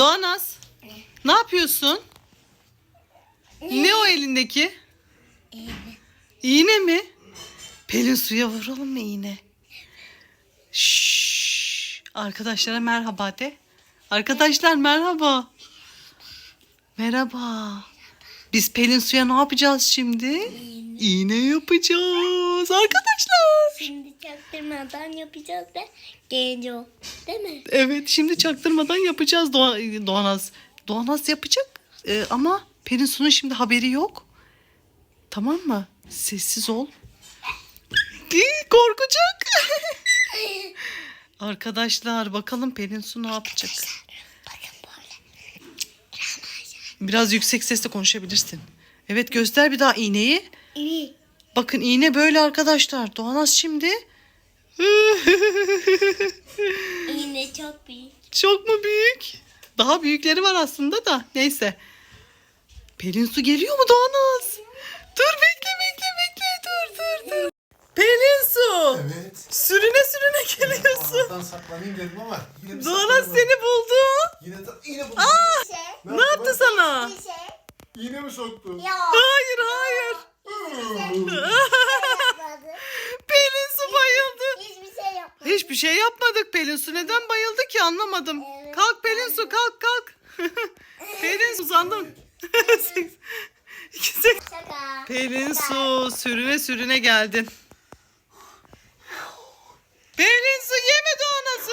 Doğanaz. Ne yapıyorsun? Ne o elindeki? İğne mi? Pelin suya vuralım mı iğne? Şşş. Arkadaşlara merhaba de. Arkadaşlar merhaba. Merhaba. Biz Pelin suya ne yapacağız şimdi? İğne yapacağız arkadaşlar. Şimdi çaktırmadan yapacağız da geliyor. Değil mi? Evet şimdi çaktırmadan yapacağız Doğan, Doğanaz. Doğanaz yapacak Ee, ama Pelin Su'nun şimdi haberi yok. Tamam mı? Sessiz ol. Korkacak. Arkadaşlar bakalım Pelin Su ne yapacak? Biraz yüksek sesle konuşabilirsin. Evet göster bir daha iğneyi. İyi. Bakın iğne böyle arkadaşlar. Doğanaz şimdi. Yine çok büyük. Çok mu büyük? Daha büyükleri var aslında da. Neyse. Pelin su geliyor mu Doğanaz? Dur bekle bekle bekle. Dur dur dur. Pelin su. Evet. Sürüne sürüne geliyorsun. Allah'tan saklanayım dedim ama yine bir Doğanaz saklanamadım. seni buldu. Yine, ta- yine buldum. Şey. Ne yaptı sana? Bir şey. Yine mi soktu? Yok. Hayır hayır. Yapmadı. Pelin su bayıldı. Hiçbir şey yapmadı. Hiçbir şey yapmadık Pelin su. Neden bayıldı ki anlamadım. Kalk Pelin su kalk kalk. Pelin su uzandım. Pelin su sürüne sürüne geldin. Pelin su yeme doğanası.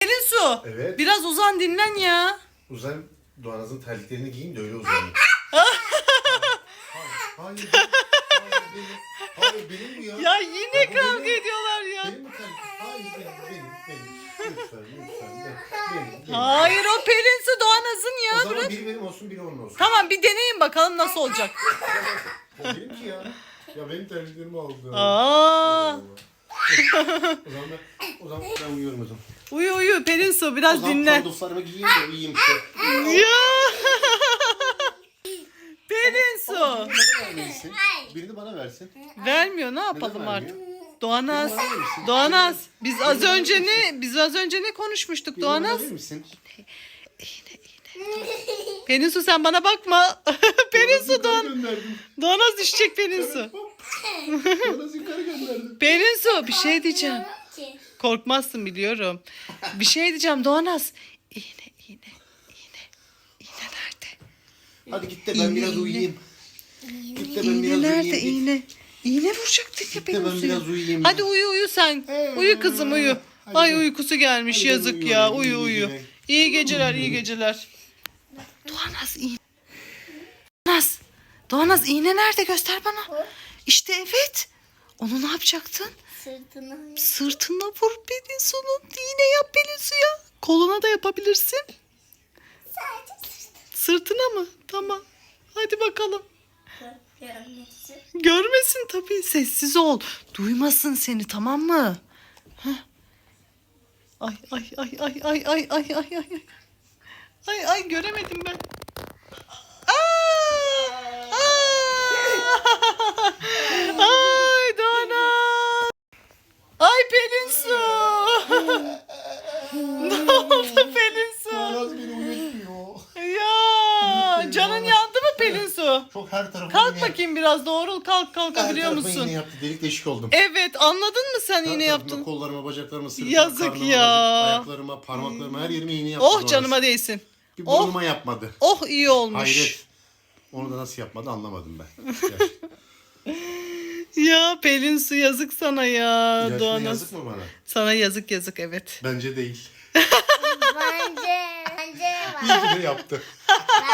Pelin su. Evet. Biraz uzan dinlen ya. Uzan Doğanaz'ın terliklerini giyin de öyle uzanayım. hayır, hayır, benim, hayır, benim, hayır benim bu ya. Ya yine Ya kavga benim. ediyorlar ya. Benim bu terlik. Hayır benim, benim. Lütfen, lütfen. Benim, benim. Hayır o Pelin su doğanazın O ya. zaman Bırak. biri benim olsun, biri onun olsun. Tamam bir deneyin bakalım nasıl olacak. O benim ki ya. Ya benim terliklerimi aldı. Aa, O zaman ben, o zaman ben uyuyorum o zaman. uyu uyu Pelin su O biraz zaman dinlen. pantoflarımı giyeyim de uyuyayım işte. Ya. Pelin su. Birini bana versin. Birini bana versin. Vermiyor ne yapalım Neden artık? Doğanaz. Doğanaz. Biz az önce ne biz az önce ne konuşmuştuk Doğanaz? misin? Pelin su sen bana bakma. Pelin su Yukarı Doğan. gönderdim. Doğanaz düşecek Pelin su. Doğanaz'ı yukarı gönderdim. Pelin su bir şey diyeceğim. Ki. Korkmazsın biliyorum. Bir şey diyeceğim Doğanaz. İğne iğne iğne. İğne nerede? Hadi git de ben İğne, biraz iğne. uyuyayım. Git de ben İğne biraz nerede uyuyayım. iğne? İğne vuracaktın ya Pelin ben biraz uyuyayım. Hadi uyu uyu sen. Uyu kızım uyu. Hadi Ay uykusu gelmiş Hadi ben yazık uyuyorum, ya. iyi Uyu uyu. geceler. İyi geceler iyi geceler. Doğanaz iğne. Doğanaz. Doğanaz iğne nerede göster bana. İşte evet. Onu ne yapacaktın? Sırtına. Sırtına vur Pelin Su'nun. İğne yap Pelin Su'ya. Koluna da yapabilirsin. Sadece sırtına. Sırtına mı? Tamam. Hadi bakalım. Görmesi. Görmesin tabii. Sessiz ol. Duymasın seni tamam mı? Heh. Ay ay ay ay ay ay ay ay ay. Ay ay göremedim ben. Aa! Aa! Ay Dona. Ay Pelin Su. ne oldu Pelin Su? Doğanaz beni uyutmuyor. Ya canın yandı mı Pelin Su? Çok her tarafı Kalk iğne- bakayım biraz doğru kalk Her kalkabiliyor tarafıma musun? iğne yaptı. Delik deşik oldum. Evet anladın mı sen Her iğne tarafıma, yaptın? Kollarıma, bacaklarıma, sırtıma, Yazık karnıma, ya. bacak- ayaklarıma, parmaklarıma her yerime iğne yaptı. Oh Doğanaz. canıma değsin. Bir Oh. burnuma yapmadı. Oh iyi olmuş. Hayret. Onu da nasıl yapmadı anlamadım ben. Gerçekten. Ya Pelin su yazık sana ya. Doğanaz. yazık mı bana? Sana yazık yazık evet. Bence değil. Bence. Bence İyi var. ki de yaptı.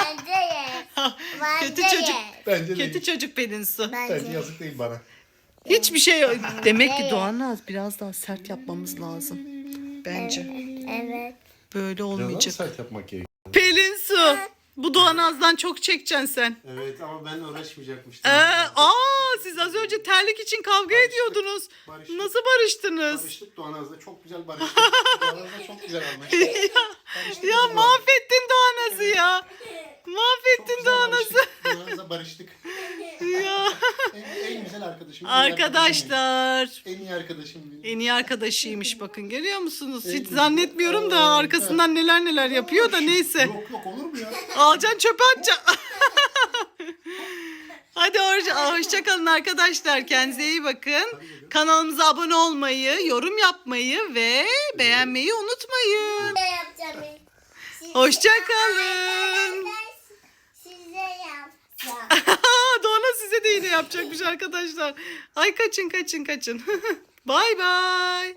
Bence yes. Bence Kötü çocuk. Bence Kötü değil. çocuk Pelin su. Bence Bence. yazık değil bana. Hiçbir şey yok. Demek ki Doğanaz biraz daha sert yapmamız lazım. Bence. Evet. Böyle Biraz daha olmayacak. sert yapmak gerekiyor. Pelin su. Bu Doğanaz'dan çok çekeceksin sen. Evet ama ben uğraşmayacakmıştım. Ee, aa siz az önce terlik için kavga Barıştık. ediyordunuz. Barıştık. Nasıl barıştınız? Barıştık Doğanaz'la çok güzel barıştık. Doğanaz'la çok güzel anlaştık. Barıştık Ya mahvettin Doğanaz'ı ya. Mahvettin Çok güzel Doğanaz'ı. barıştık. Doğanaz'la barıştık. ya. En, en güzel arkadaş. Arkadaşım. en iyi arkadaşım Arkadaşlar. benim. En iyi arkadaşım benim. En iyi arkadaşıymış bakın görüyor musunuz? Hiç zannetmiyorum da arkasından neler neler yapıyor da neyse. Yok yok olur mu ya? Alacaksın çöpe atacaksın. Hadi hoşça, hoşça kalın arkadaşlar. Kendinize iyi bakın. Kanalımıza abone olmayı, yorum yapmayı ve beğenmeyi unutmayın. Ne yapacağım? Size- Hoşça kalın. Size yapacağım. Doğan'a size de yine yapacakmış arkadaşlar. Ay kaçın kaçın kaçın. bay bay.